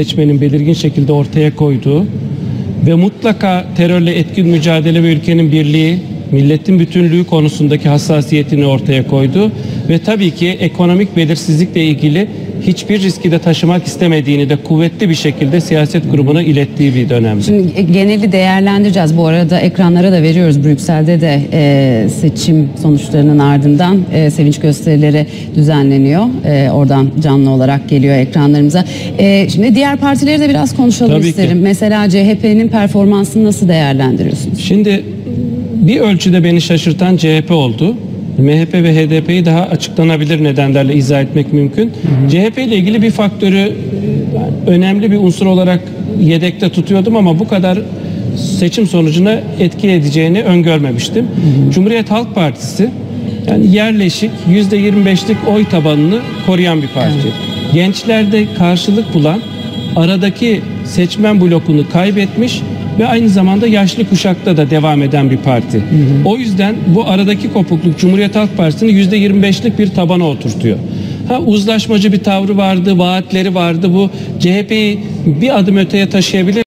seçmenin belirgin şekilde ortaya koyduğu ve mutlaka terörle etkin mücadele ve ülkenin birliği, milletin bütünlüğü konusundaki hassasiyetini ortaya koydu. Ve tabii ki ekonomik belirsizlikle ilgili hiçbir riski de taşımak istemediğini de kuvvetli bir şekilde siyaset grubuna ilettiği bir dönemdi. Şimdi geneli değerlendireceğiz. Bu arada ekranlara da veriyoruz. Brüksel'de de e, seçim sonuçlarının ardından e, sevinç gösterileri düzenleniyor. E, oradan canlı olarak geliyor ekranlarımıza. E, şimdi diğer partileri de biraz konuşalım Tabii ki. isterim. Mesela CHP'nin performansını nasıl değerlendiriyorsunuz? Şimdi bir ölçüde beni şaşırtan CHP oldu. MHP ve HDP'yi daha açıklanabilir nedenlerle izah etmek mümkün. CHP ile ilgili bir faktörü e, önemli bir unsur olarak yedekte tutuyordum ama bu kadar seçim sonucuna etki edeceğini öngörmemiştim. Cumhuriyet Halk Partisi yani yerleşik %25'lik oy tabanını koruyan bir parti. Gençlerde karşılık bulan aradaki seçmen blokunu kaybetmiş ve aynı zamanda yaşlı kuşakta da devam eden bir parti. O yüzden bu aradaki kopukluk Cumhuriyet Halk Partisi'ni %25'lik bir tabana oturtuyor. Ha uzlaşmacı bir tavrı vardı, vaatleri vardı. Bu CHP'yi bir adım öteye taşıyabilir.